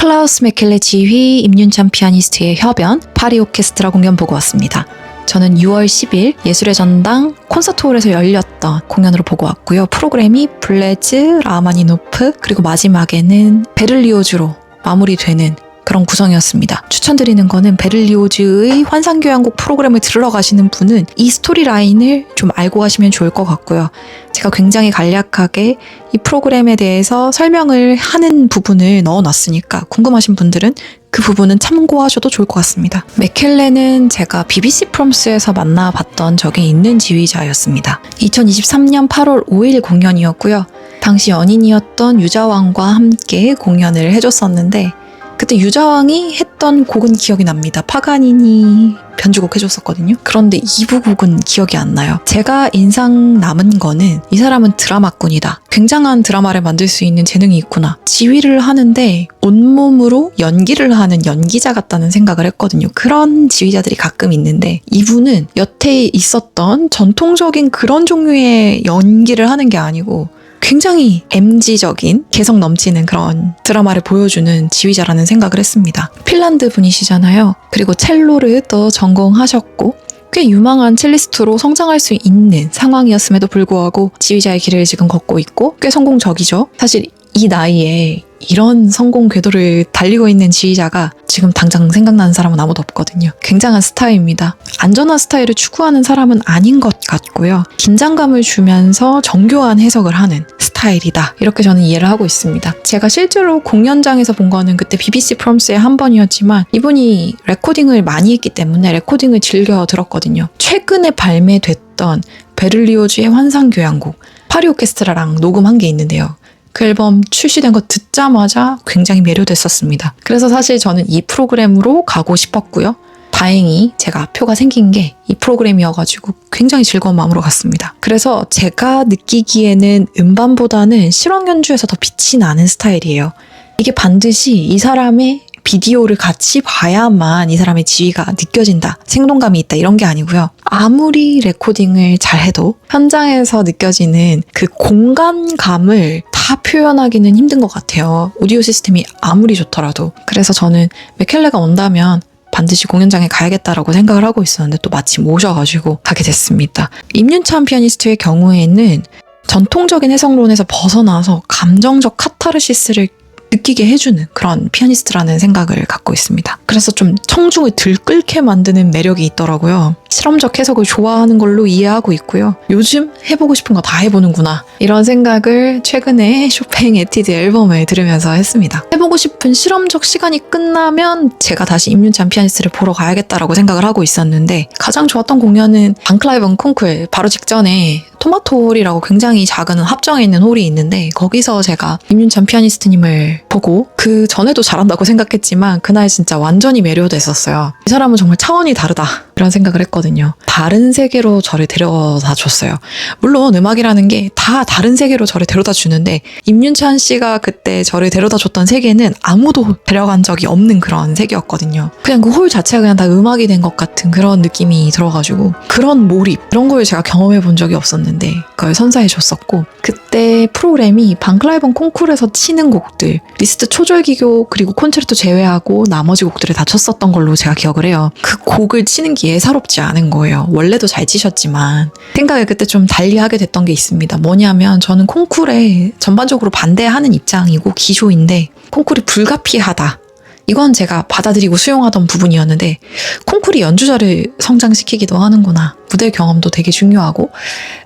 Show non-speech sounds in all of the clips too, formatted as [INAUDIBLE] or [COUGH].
클라우스 메켈레 지휘, 임윤찬 피아니스트의 협연, 파리 오케스트라 공연 보고 왔습니다. 저는 6월 10일 예술의 전당 콘서트홀에서 열렸던 공연으로 보고 왔고요. 프로그램이 블레즈, 라마니노프, 그리고 마지막에는 베를리오즈로 마무리되는 그런 구성이었습니다. 추천드리는 거는 베를리오즈의 환상교향곡 프로그램을 들으러 가시는 분은 이 스토리 라인을 좀 알고 가시면 좋을 것 같고요. 제가 굉장히 간략하게 이 프로그램에 대해서 설명을 하는 부분을 넣어 놨으니까 궁금하신 분들은 그 부분은 참고하셔도 좋을 것 같습니다. 맥켈레는 제가 BBC 프롬스에서 만나봤던 적이 있는 지휘자였습니다. 2023년 8월 5일 공연이었고요. 당시 연인이었던 유자왕과 함께 공연을 해줬었는데 그때 유자왕이 했던 곡은 기억이 납니다. 파가니니 변주곡 해줬었거든요. 그런데 2부 곡은 기억이 안 나요. 제가 인상 남은 거는 이 사람은 드라마꾼이다. 굉장한 드라마를 만들 수 있는 재능이 있구나. 지휘를 하는데 온몸으로 연기를 하는 연기자 같다는 생각을 했거든요. 그런 지휘자들이 가끔 있는데 이분은 여태 있었던 전통적인 그런 종류의 연기를 하는 게 아니고 굉장히 MG적인 개성 넘치는 그런 드라마를 보여주는 지휘자라는 생각을 했습니다. 핀란드 분이시잖아요. 그리고 첼로를 또 전공하셨고 꽤 유망한 첼리스트로 성장할 수 있는 상황이었음에도 불구하고 지휘자의 길을 지금 걷고 있고 꽤 성공적이죠. 사실 이 나이에 이런 성공 궤도를 달리고 있는 지휘자가 지금 당장 생각나는 사람은 아무도 없거든요. 굉장한 스타입니다. 안전한 스타일을 추구하는 사람은 아닌 것 같고요. 긴장감을 주면서 정교한 해석을 하는 스타일이다. 이렇게 저는 이해를 하고 있습니다. 제가 실제로 공연장에서 본 거는 그때 BBC 프롬스의 한 번이었지만 이분이 레코딩을 많이 했기 때문에 레코딩을 즐겨 들었거든요. 최근에 발매됐던 베를리오즈의 환상교향곡 파리 오케스트라랑 녹음한 게 있는데요. 그 앨범 출시된 거 듣자마자 굉장히 매료됐었습니다. 그래서 사실 저는 이 프로그램으로 가고 싶었고요. 다행히 제가 표가 생긴 게 이 프로그램이어가지고 굉장히 즐거운 마음으로 갔습니다. 그래서 제가 느끼기에는 음반보다는 실황 연주에서 더 빛이 나는 스타일이에요. 이게 반드시 이 사람의 비디오를 같이 봐야만 이 사람의 지위가 느껴진다, 생동감이 있다 이런 게 아니고요. 아무리 레코딩을 잘 해도 현장에서 느껴지는 그 공간감을 다 표현하기는 힘든 것 같아요. 오디오 시스템이 아무리 좋더라도. 그래서 저는 맥켈레가 온다면 반드시 공연장에 가야겠다라고 생각을 하고 있었는데 또 마침 오셔가지고 가게 됐습니다. 임윤찬 피아니스트의 경우에는 전통적인 해석론에서 벗어나서 감정적 카타르시스를 느끼게 해주는 그런 피아니스트라는 생각을 갖고 있습니다. 그래서 좀 청중을 들끓게 만드는 매력이 있더라고요. 실험적 해석을 좋아하는 걸로 이해하고 있고요. 요즘 해보고 싶은 거 다 해보는구나. 이런 생각을 최근에 [LAUGHS] 쇼팽 에티드 앨범을 들으면서 했습니다. 해보고 싶은 실험적 시간이 끝나면 제가 다시 임윤찬 피아니스트를 보러 가야겠다라고 생각을 하고 있었는데 가장 좋았던 공연은 방클라이번 콩쿨 바로 직전에 토마토 홀이라고 굉장히 작은 합정에 있는 홀이 있는데 거기서 제가 임윤찬 피아니스트님을 보고 그 전에도 잘한다고 생각했지만 그날 진짜 완전히 매료됐었어요. 이 사람은 정말 차원이 다르다 이런 생각을 했거든요. 다른 세계로 저를 데려다 줬어요. 물론 음악이라는 게 다 다른 세계로 저를 데려다 주는데 임윤찬 씨가 그때 저를 데려다 줬던 세계는 아무도 데려간 적이 없는 그런 세계였거든요. 그냥 그 홀 자체가 그냥 다 음악이 된 것 같은 그런 느낌이 들어가지고 그런 몰입 이런 걸 제가 경험해 본 적이 없었는데 그걸 선사해 줬었고 그때 프로그램이 방클라이번 콩쿨에서 치는 곡들 리스트 초절기교 그리고 콘체르토 제외하고 나머지 곡들을 다 쳤었던 걸로 제가 기억을 해요. 그 곡을 치는 게 예사롭지 않은 거예요. 원래도 잘 치셨지만 생각을 그때 좀 달리하게 됐던 게 있습니다. 뭐냐면 저는 콩쿨에 전반적으로 반대하는 입장이고 기쇼인데 콩쿨이 불가피하다. 이건 제가 받아들이고 수용하던 부분이었는데 콩쿨이 연주자를 성장시키기도 하는구나. 무대 경험도 되게 중요하고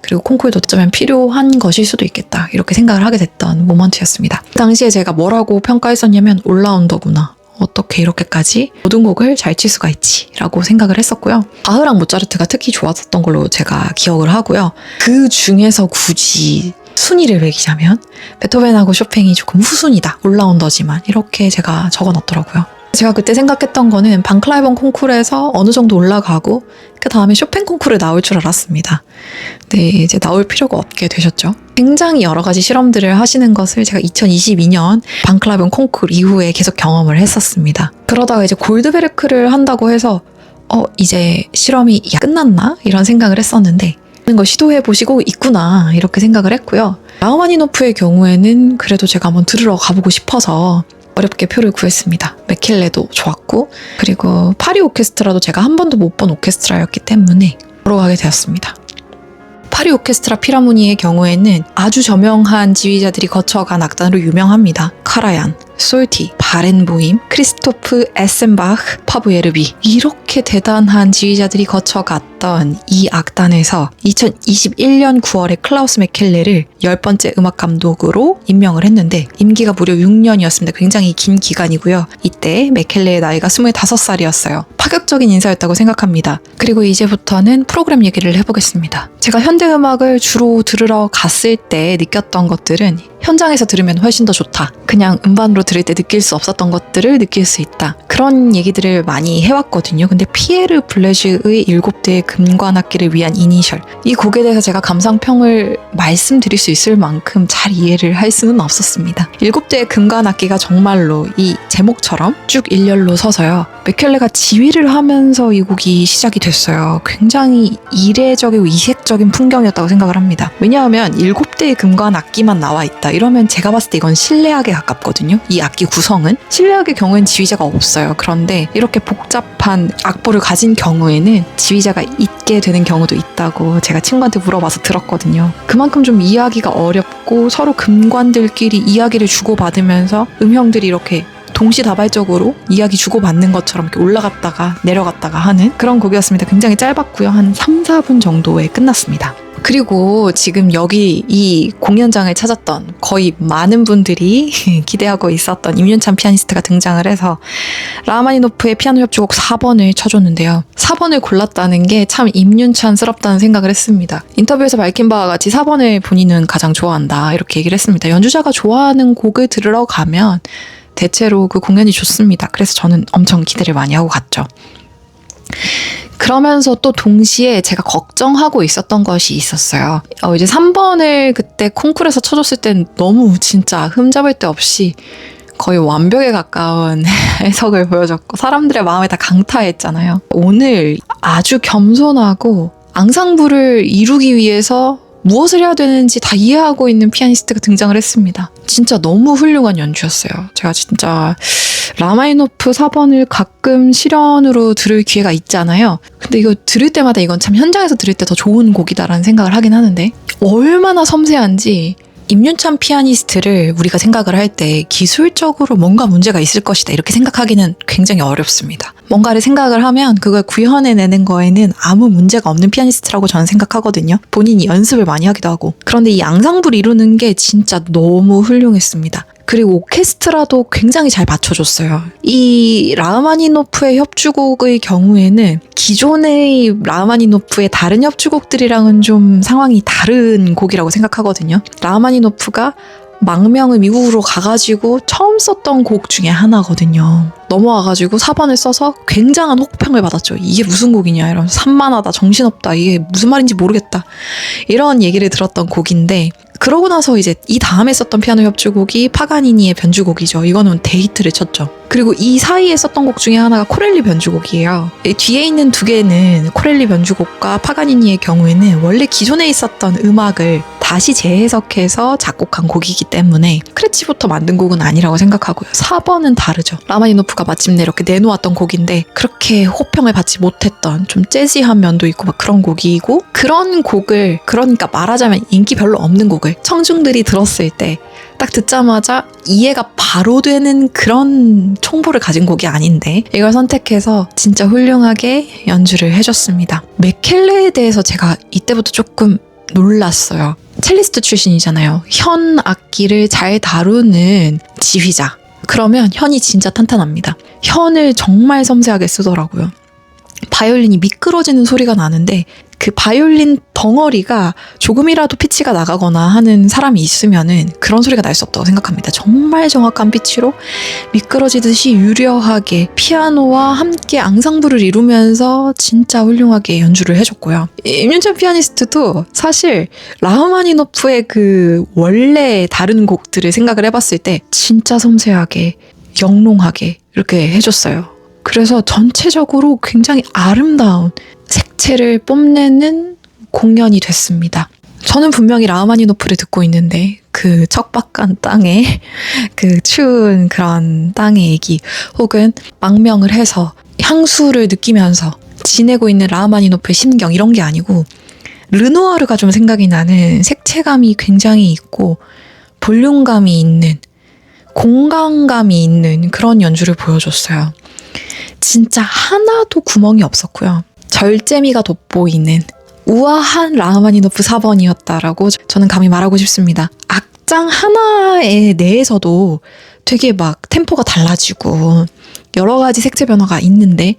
그리고 콩쿨도 어쩌면 필요한 것일 수도 있겠다. 이렇게 생각을 하게 됐던 모먼트였습니다. 그 당시에 제가 뭐라고 평가했었냐면 올라운더구나. 어떻게 이렇게까지 모든 곡을 잘 칠 수가 있지 라고 생각을 했었고요. 바흐랑 모차르트가 특히 좋았었던 걸로 제가 기억을 하고요. 그 중에서 굳이 순위를 매기자면 베토벤하고 쇼팽이 조금 후순위다 올라운더지만 이렇게 제가 적어놨더라고요. 제가 그때 생각했던 거는 방클라이번 콩쿨에서 어느 정도 올라가고 그 다음에 쇼팽 콩쿨에 나올 줄 알았습니다. 네, 이제 나올 필요가 없게 되셨죠. 굉장히 여러 가지 실험들을 하시는 것을 제가 2022년 방클라이번 콩쿨 이후에 계속 경험을 했었습니다. 그러다가 이제 골드베르크를 한다고 해서 어, 이제 실험이 야, 끝났나? 이런 생각을 했었는데 걸 시도해 보시고 있구나 이렇게 생각을 했고요. 라우마니노프의 경우에는 그래도 제가 한번 들으러 가보고 싶어서 어렵게 표를 구했습니다. 맥켈레도 좋았고 그리고 파리 오케스트라도 제가 한 번도 못 본 오케스트라였기 때문에 보러 가게 되었습니다. 파리 오케스트라 피라모니의 경우에는 아주 저명한 지휘자들이 거쳐간 악단으로 유명합니다. 카라얀, 솔티, 바렌보임, 크리스토프 에센바흐, 파브예르비 이렇게 대단한 지휘자들이 거쳐갔던 이 악단에서 2021년 9월에 클라우스 메켈레를 열 번째 음악 감독으로 임명을 했는데 임기가 무려 6년이었습니다. 굉장히 긴 기간이고요. 이때 메켈레의 나이가 25살이었어요. 파격적인 인사였다고 생각합니다. 그리고 이제부터는 프로그램 얘기를 해보겠습니다. 제가 현대 음악을 주로 들으러 갔을 때 느꼈던 것들은 현장에서 들으면 훨씬 더 좋다. 그냥 음반으로 들을 때 느낄 수 없었던 것들을 느낄 수 있다. 그런 얘기들을 많이 해왔거든요. 근데 피에르 블레ዥ의 일곱 대의 금관악기를 위한 이니셜. 이 곡에 대해서 제가 감상평을 말씀드릴 수 있을 만큼 잘 이해를 할 수는 없었습니다. 일곱 대의 금관악기가 정말로 이 제목처럼 쭉 일렬로 서서요. 맥켈레가 지휘를 하면서 이 곡이 시작이 됐어요. 굉장히 이례적이고 이색적인 풍경이었다고 생각을 합니다. 왜냐하면 일곱 대의 금관 악기만 나와 있다. 이러면 제가 봤을 때 이건 실내악에 가깝거든요. 이 악기 구성은 실내악의 경우엔 지휘자가 없어요. 그런데 이렇게 복잡한 악보를 가진 경우에는 지휘자가 있게 되는 경우도 있다고 제가 친구한테 물어봐서 들었거든요. 그만큼 좀 이해하기가 어렵고 서로 금관들끼리 이야기를 주고받으면서 음형들이 이렇게 동시다발적으로 이야기 주고받는 것처럼 이렇게 올라갔다가 내려갔다가 하는 그런 곡이었습니다. 굉장히 짧았고요. 한 3, 4분 정도에 끝났습니다. 그리고 지금 여기 이 공연장을 찾았던 거의 많은 분들이 [LAUGHS] 기대하고 있었던 임윤찬 피아니스트가 등장을 해서 라마니노프의 피아노 협주곡 4번을 쳐줬는데요. 4번을 골랐다는 게 참 임윤찬스럽다는 생각을 했습니다. 인터뷰에서 밝힌 바와 같이 4번을 본인은 가장 좋아한다 이렇게 얘기를 했습니다. 연주자가 좋아하는 곡을 들으러 가면 대체로 그 공연이 좋습니다. 그래서 저는 엄청 기대를 많이 하고 갔죠. 그러면서 또 동시에 제가 걱정하고 있었던 것이 있었어요. 어, 이제 3번을 그때 콩쿨에서 쳐줬을 땐 너무 진짜 흠잡을 데 없이 거의 완벽에 가까운 [LAUGHS] 해석을 보여줬고 사람들의 마음에 다 강타했잖아요. 오늘 아주 겸손하고 앙상블을 이루기 위해서 무엇을 해야 되는지 다 이해하고 있는 피아니스트가 등장을 했습니다. 진짜 너무 훌륭한 연주였어요. 제가 진짜 라마이노프 4번을 가끔 실연으로 들을 기회가 있잖아요. 근데 이거 들을 때마다 이건 참 현장에서 들을 때 더 좋은 곡이다라는 생각을 하긴 하는데 얼마나 섬세한지 임윤찬 피아니스트를 우리가 생각을 할 때 기술적으로 뭔가 문제가 있을 것이다 이렇게 생각하기는 굉장히 어렵습니다. 뭔가를 생각을 하면 그걸 구현해내는 거에는 아무 문제가 없는 피아니스트라고 저는 생각하거든요. 본인이 연습을 많이 하기도 하고. 그런데 이 앙상블 이루는 게 진짜 너무 훌륭했습니다. 그리고 오케스트라도 굉장히 잘 맞춰줬어요. 이 라흐마니노프의 협주곡의 경우에는 기존의 라흐마니노프의 다른 협주곡들이랑은 좀 상황이 다른 곡이라고 생각하거든요. 라흐마니노프가 망명을 미국으로 가가지고 처음 썼던 곡 중에 하나거든요. 넘어와가지고 4번을 써서 굉장한 혹평을 받았죠. 이게 무슨 곡이냐 이러면서 산만하다 정신없다 이게 무슨 말인지 모르겠다 이런 얘기를 들었던 곡인데 그러고 나서 이제 이 다음에 썼던 피아노 협주곡이 파가니니의 변주곡이죠. 이거는 데이트를 쳤죠. 그리고 이 사이에 썼던 곡 중에 하나가 코렐리 변주곡이에요. 이 뒤에 있는 두 개는 코렐리 변주곡과 파가니니의 경우에는 원래 기존에 있었던 음악을 다시 재해석해서 작곡한 곡이기 때문에 크레치부터 만든 곡은 아니라고 생각하고요. 4번은 다르죠. 라마니노프가 마침내 이렇게 내놓았던 곡인데 그렇게 호평을 받지 못했던 좀 재즈한 면도 있고 막 그런 곡이고 그런 곡을 그러니까 말하자면 인기 별로 없는 곡을 청중들이 들었을 때 딱 듣자마자 이해가 바로 되는 그런 총보를 가진 곡이 아닌데 이걸 선택해서 진짜 훌륭하게 연주를 해줬습니다. 맥켈레에 대해서 제가 이때부터 조금 놀랐어요. 첼리스트 출신이잖아요. 현 악기를 잘 다루는 지휘자. 그러면 현이 진짜 탄탄합니다. 현을 정말 섬세하게 쓰더라고요. 바이올린이 미끄러지는 소리가 나는데 그 바이올린 덩어리가 조금이라도 피치가 나가거나 하는 사람이 있으면은 그런 소리가 날 수 없다고 생각합니다. 정말 정확한 피치로 미끄러지듯이 유려하게 피아노와 함께 앙상블을 이루면서 진짜 훌륭하게 연주를 해줬고요. 임윤찬 피아니스트도 사실 라흐마니노프의 그 원래 다른 곡들을 생각을 해봤을 때 진짜 섬세하게 영롱하게 이렇게 해줬어요. 그래서 전체적으로 굉장히 아름다운 색채를 뽐내는 공연이 됐습니다. 저는 분명히 라흐마니노프를 듣고 있는데 그 척박한 땅에 [LAUGHS] 그 추운 그런 땅의 얘기 혹은 망명을 해서 향수를 느끼면서 지내고 있는 라흐마니노프의 심경 이런 게 아니고 르누아르가 좀 생각이 나는 색채감이 굉장히 있고 볼륨감이 있는 공간감이 있는 그런 연주를 보여줬어요. 진짜 하나도 구멍이 없었고요. 절제미가 돋보이는 우아한 라흐마니노프 4번이었다라고 저는 감히 말하고 싶습니다. 악장 하나에 내에서도 되게 막 템포가 달라지고 여러 가지 색채 변화가 있는데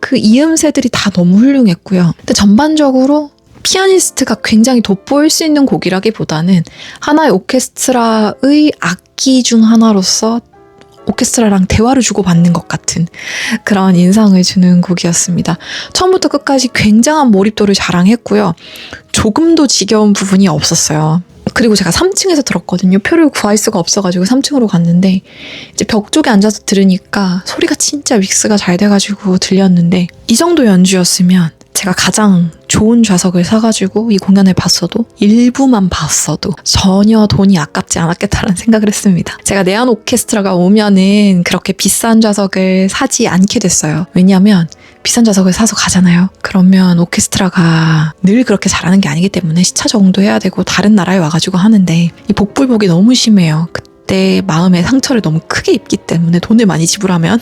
그 이음새들이 다 너무 훌륭했고요. 근데 전반적으로 피아니스트가 굉장히 돋보일 수 있는 곡이라기보다는 하나의 오케스트라의 악기 중 하나로서 오케스트라랑 대화를 주고받는 것 같은 그런 인상을 주는 곡이었습니다. 처음부터 끝까지 굉장한 몰입도를 자랑했고요. 조금도 지겨운 부분이 없었어요. 그리고 제가 3층에서 들었거든요. 표를 구할 수가 없어가지고 3층으로 갔는데 이제 벽 쪽에 앉아서 들으니까 소리가 진짜 믹스가 잘 돼가지고 들렸는데 이 정도 연주였으면 제가 가장 좋은 좌석을 사가지고 이 공연을 봤어도 일부만 봤어도 전혀 돈이 아깝지 않았겠다는 생각을 했습니다. 제가 내한 오케스트라가 오면은 그렇게 비싼 좌석을 사지 않게 됐어요. 왜냐하면 비싼 좌석을 사서 가잖아요. 그러면 오케스트라가 늘 그렇게 잘하는 게 아니기 때문에 시차 정도 해야 되고 다른 나라에 와가지고 하는데 이 복불복이 너무 심해요. 그때 마음에 상처를 너무 크게 입기 때문에 돈을 많이 지불하면.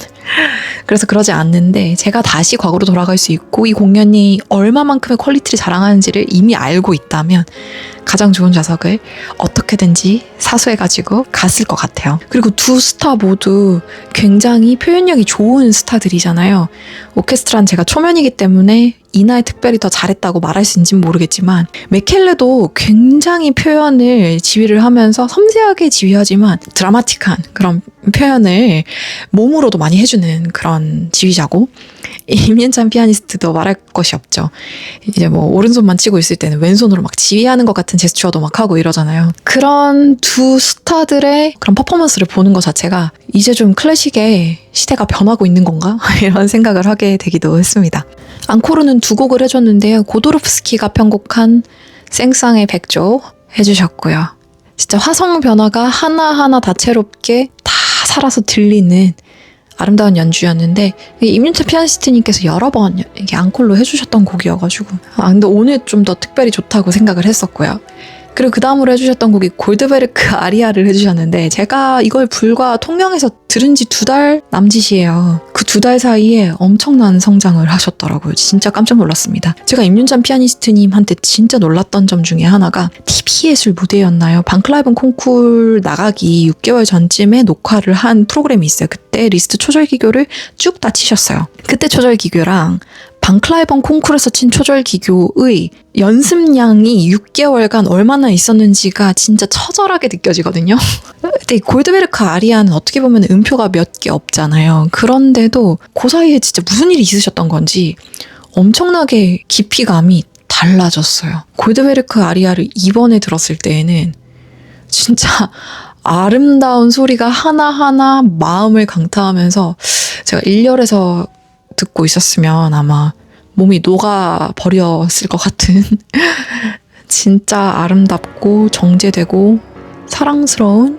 그래서 그러지 않는데 제가 다시 과거로 돌아갈 수 있고 이 공연이 얼마만큼의 퀄리티를 자랑하는지를 이미 알고 있다면 가장 좋은 좌석을 어떻게든지 사수해가지고 갔을 것 같아요. 그리고 두 스타 모두 굉장히 표현력이 좋은 스타들이잖아요. 오케스트라는 제가 초면이기 때문에 이날 특별히 더 잘했다고 말할 수 있는지는 모르겠지만 메켈레도 굉장히 표현을 지휘를 하면서 섬세하게 지휘하지만 드라마틱한 그런 표현을 몸으로도 많이 해주는 그런 지휘자고 임윤찬 피아니스트도 말할 것이 없죠. 이제 뭐 오른손만 치고 있을 때는 왼손으로 막 지휘하는 것 같은 제스처도 막 하고 이러잖아요. 그런 두 스타들의 그런 퍼포먼스를 보는 것 자체가 이제 좀 클래식의 시대가 변하고 있는 건가? [LAUGHS] 이런 생각을 하게 되기도 했습니다. 앙코르는 두 곡을 해줬는데요. 고도르프스키가 편곡한 생쌍의 백조 해주셨고요. 진짜 화성 변화가 하나하나 다채롭게 다 살아서 들리는 아름다운 연주였는데 임윤태 피아니스트님께서 여러 번 이게 앙콜로 해주셨던 곡이어가지고 아 근데 오늘 좀 더 특별히 좋다고 생각을 했었고요. 그리고 그 다음으로 해주셨던 곡이 골드베르크 아리아를 해주셨는데 제가 이걸 불과 통영에서 들은 지 두 달 남짓이에요. 그 두 달 사이에 엄청난 성장을 하셨더라고요. 진짜 깜짝 놀랐습니다. 제가 임윤찬 피아니스트님한테 진짜 놀랐던 점 중에 하나가 TV 예술 무대였나요? 방클라이븐 콩쿨 나가기 6개월 전쯤에 녹화를 한 프로그램이 있어요. 그때 리스트 초절기교를 쭉 다 치셨어요. 그때 초절기교랑 방클라이번 콩쿠르에서 친 초절기교의 연습량이 6개월간 얼마나 있었는지가 진짜 처절하게 느껴지거든요. [LAUGHS] 근데 골드베르크 아리아는 어떻게 보면 음표가 몇 개 없잖아요. 그런데도 그 사이에 진짜 무슨 일이 있으셨던 건지 엄청나게 깊이감이 달라졌어요. 골드베르크 아리아를 이번에 들었을 때에는 진짜 [LAUGHS] 아름다운 소리가 하나하나 마음을 강타하면서 제가 1열에서 듣고 있었으면 아마 몸이 녹아 버렸을 것 같은 [LAUGHS] 진짜 아름답고 정제되고 사랑스러운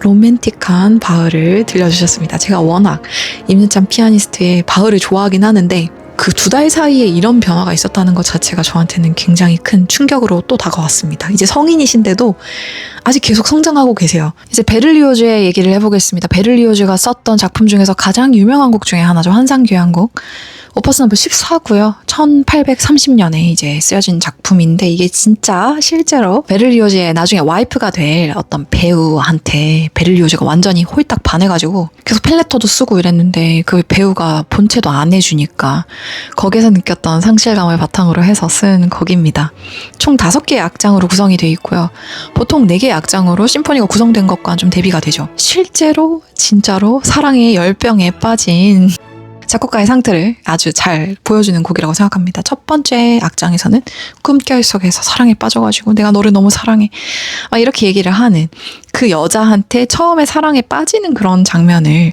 로맨틱한 바흐를 들려주셨습니다. 제가 워낙 임윤찬 피아니스트의 바흐를 좋아하긴 하는데 그 두 달 사이에 이런 변화가 있었다는 것 자체가 저한테는 굉장히 큰 충격으로 또 다가왔습니다. 이제 성인이신데도 아직 계속 성장하고 계세요. 이제 베를리오즈의 얘기를 해보겠습니다. 베를리오즈가 썼던 작품 중에서 가장 유명한 곡 중에 하나죠. 환상교향곡. 오퍼스 넘버 14고요. 1830년에 이제 쓰여진 작품인데 이게 진짜 실제로 베를리오즈의 나중에 와이프가 될 어떤 배우한테 베를리오즈가 완전히 홀딱 반해가지고 계속 펠레터도 쓰고 이랬는데 그 배우가 본체도 안 해주니까 거기서 느꼈던 상실감을 바탕으로 해서 쓴 곡입니다. 총 5개의 악장으로 구성이 되어 있고요. 보통 4개의 악장으로 심포니가 구성된 것과 좀 대비가 되죠. 실제로 진짜로 사랑의 열병에 빠진 작곡가의 상태를 아주 잘 보여주는 곡이라고 생각합니다. 첫 번째 악장에서는 꿈결 속에서 사랑에 빠져가지고 내가 너를 너무 사랑해. 막 이렇게 얘기를 하는 그 여자한테 처음에 사랑에 빠지는 그런 장면을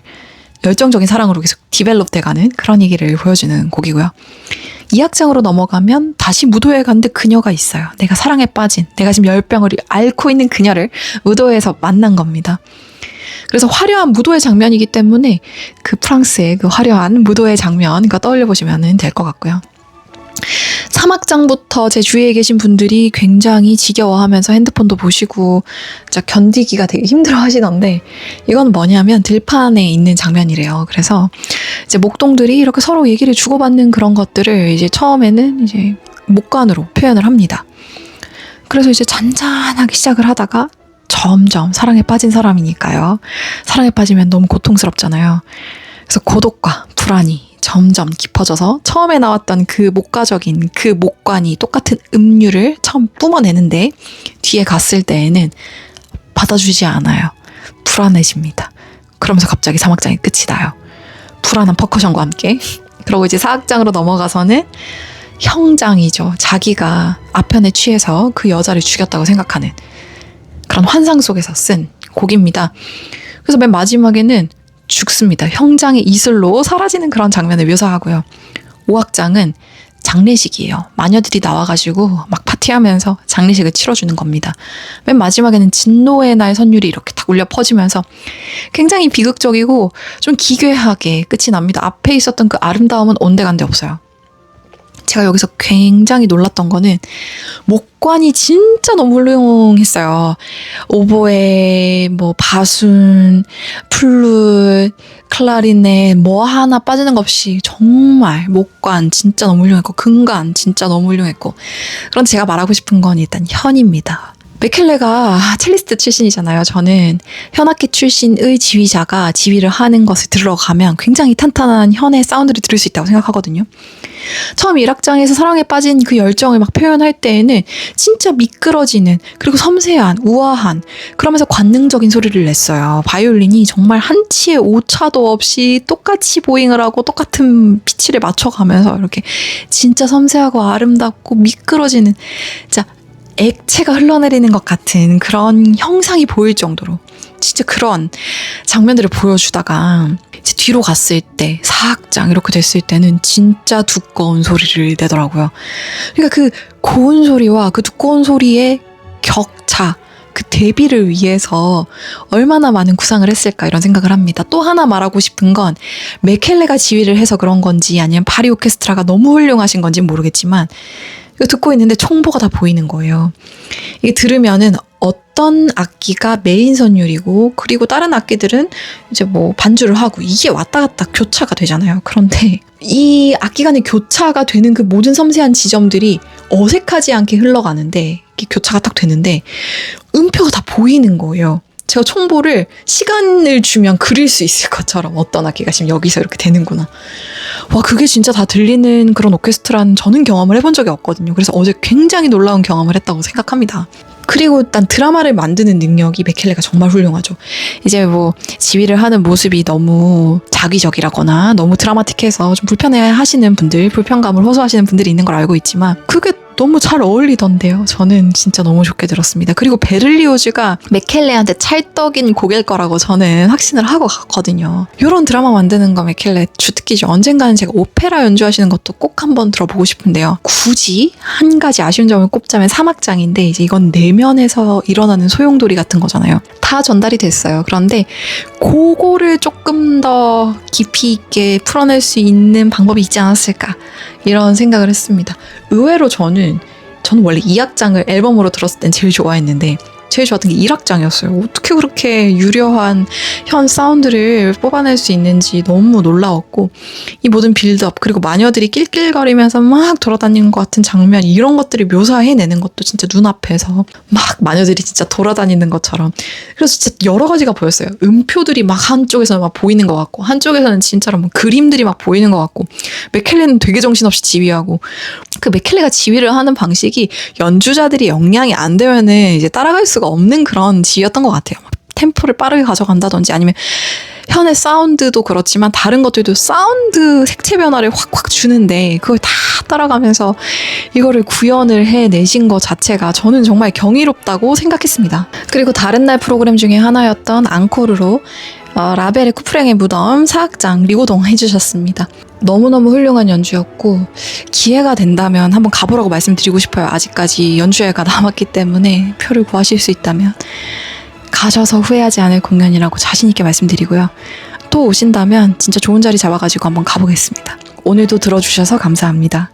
열정적인 사랑으로 계속 디벨롭 돼가는 그런 얘기를 보여주는 곡이고요. 이 악장으로 넘어가면 다시 무도회 가는데 그녀가 있어요. 내가 사랑에 빠진, 내가 지금 열병을 앓고 있는 그녀를 무도회에서 만난 겁니다. 그래서 화려한 무도회 장면이기 때문에 그 프랑스의 그 화려한 무도회 장면 그 떠올려 보시면 될 것 같고요. 사막장부터 제 주위에 계신 분들이 굉장히 지겨워하면서 핸드폰도 보시고 진짜 견디기가 되게 힘들어 하시던데 이건 뭐냐면 들판에 있는 장면이래요. 그래서 이제 목동들이 이렇게 서로 얘기를 주고받는 그런 것들을 이제 처음에는 이제 목관으로 표현을 합니다. 그래서 이제 잔잔하게 시작을 하다가 점점 사랑에 빠진 사람이니까요. 사랑에 빠지면 너무 고통스럽잖아요. 그래서 고독과 불안이 점점 깊어져서 처음에 나왔던 그 목가적인 그 목관이 똑같은 음료를 처음 뿜어내는데 뒤에 갔을 때에는 받아주지 않아요. 불안해집니다. 그러면서 갑자기 사막장이 끝이 나요. 불안한 퍼커션과 함께. [LAUGHS] 그러고 이제 사악장으로 넘어가서는 형장이죠. 자기가 아편에 취해서 그 여자를 죽였다고 생각하는 그런 환상 속에서 쓴 곡입니다. 그래서 맨 마지막에는 죽습니다. 형장의 이슬로 사라지는 그런 장면을 묘사하고요. 오악장은 장례식이에요. 마녀들이 나와가지고 막 파티하면서 장례식을 치러주는 겁니다. 맨 마지막에는 진노의 날 선율이 이렇게 딱 울려 퍼지면서 굉장히 비극적이고 좀 기괴하게 끝이 납니다. 앞에 있었던 그 아름다움은 온데간데 없어요. 제가 여기서 굉장히 놀랐던 거는 목관이 진짜 너무 훌륭했어요. 오보에 뭐 바순, 플룻, 클라리넷 뭐 하나 빠지는 것 없이 정말 목관 진짜 너무 훌륭했고 금관 진짜 너무 훌륭했고 그럼 제가 말하고 싶은 건 일단 현입니다. 메켈레가 첼리스트 출신이잖아요. 저는 현악기 출신의 지휘자가 지휘를 하는 것을 들어가면 굉장히 탄탄한 현의 사운드를 들을 수 있다고 생각하거든요. 처음 1악장에서 사랑에 빠진 그 열정을 막 표현할 때에는 진짜 미끄러지는 그리고 섬세한 우아한 그러면서 관능적인 소리를 냈어요. 바이올린이 정말 한 치의 오차도 없이 똑같이 보잉을 하고 똑같은 피치를 맞춰가면서 이렇게 진짜 섬세하고 아름답고 미끄러지는 진짜 액체가 흘러내리는 것 같은 그런 형상이 보일 정도로 진짜 그런 장면들을 보여주다가 이제 뒤로 갔을 때 사악장 이렇게 됐을 때는 진짜 두꺼운 소리를 내더라고요. 그러니까 그 고운 소리와 그 두꺼운 소리의 격차 그 대비를 위해서 얼마나 많은 구상을 했을까 이런 생각을 합니다. 또 하나 말하고 싶은 건 메켈레가 지휘를 해서 그런 건지 아니면 파리 오케스트라가 너무 훌륭하신 건지 모르겠지만 듣고 있는데 총보가 다 보이는 거예요. 이게 들으면은 어떤 악기가 메인 선율이고 그리고 다른 악기들은 이제 뭐 반주를 하고 이게 왔다 갔다 교차가 되잖아요. 그런데 [LAUGHS] 이 악기 간의 교차가 되는 그 모든 섬세한 지점들이 어색하지 않게 흘러가는데 교차가 딱 되는데 음표가 다 보이는 거예요. 제가 총보를 시간을 주면 그릴 수 있을 것처럼 어떤 악기가 지금 여기서 이렇게 되는구나. 와, 그게 진짜 다 들리는 그런 오케스트라는 저는 경험을 해본 적이 없거든요. 그래서 어제 굉장히 놀라운 경험을 했다고 생각합니다. 그리고 일단 드라마를 만드는 능력이 베켈레가 정말 훌륭하죠. 이제 뭐 지휘를 하는 모습이 너무 자기적이라거나 너무 드라마틱해서 좀 불편해 하시는 분들, 불편감을 호소하시는 분들이 있는 걸 알고 있지만 그게 너무 잘 어울리던데요. 저는 진짜 너무 좋게 들었습니다. 그리고 베를리오즈가 메켈레한테 찰떡인 곡일 거라고 저는 확신을 하고 갔거든요. 이런 드라마 만드는 거 메켈레 주특기죠. 언젠가는 제가 오페라 연주하시는 것도 꼭 한번 들어보고 싶은데요. 굳이 한 가지 아쉬운 점을 꼽자면 사막장인데 이제 이건 내면에서 일어나는 소용돌이 같은 거잖아요. 다 전달이 됐어요. 그런데 그거를 조금 더 깊이 있게 풀어낼 수 있는 방법이 있지 않았을까 이런 생각을 했습니다. 의외로 저는 저는 원래 2악장을 앨범으로 들었을 땐 제일 좋아했는데 제일 좋았던 게 1악장이었어요. 어떻게 그렇게 유려한 현 사운드를 뽑아낼 수 있는지 너무 놀라웠고 이 모든 빌드업 그리고 마녀들이 낄낄거리면서 막 돌아다니는 것 같은 장면 이런 것들을 묘사해내는 것도 진짜 눈앞에서 막 마녀들이 진짜 돌아다니는 것처럼 그래서 진짜 여러 가지가 보였어요. 음표들이 막 한쪽에서 막 보이는 것 같고 한쪽에서는 진짜로 뭐 그림들이 막 보이는 것 같고 맥켈레는 되게 정신없이 지휘하고 그 맥켈레가 지휘를 하는 방식이 연주자들이 역량이 안 되면은 이제 따라갈 수가 없는 그런 지휘였던 것 같아요. 막 템포를 빠르게 가져간다든지 아니면 현의 사운드도 그렇지만 다른 것들도 사운드 색채 변화를 확확 주는데 그걸 다 따라가면서 이거를 구현을 해내신 것 자체가 저는 정말 경이롭다고 생각했습니다. 그리고 다른 날 프로그램 중에 하나였던 앙코르로 어, 라벨의 쿠프랭의 무덤 사악장 리고동 해주셨습니다. 너무너무 훌륭한 연주였고 기회가 된다면 한번 가보라고 말씀드리고 싶어요. 아직까지 연주회가 [LAUGHS] 남았기 때문에 표를 구하실 수 있다면 가셔서 후회하지 않을 공연이라고 자신 있게 말씀드리고요. 또 오신다면 진짜 좋은 자리 잡아가지고 한번 가보겠습니다. 오늘도 들어주셔서 감사합니다.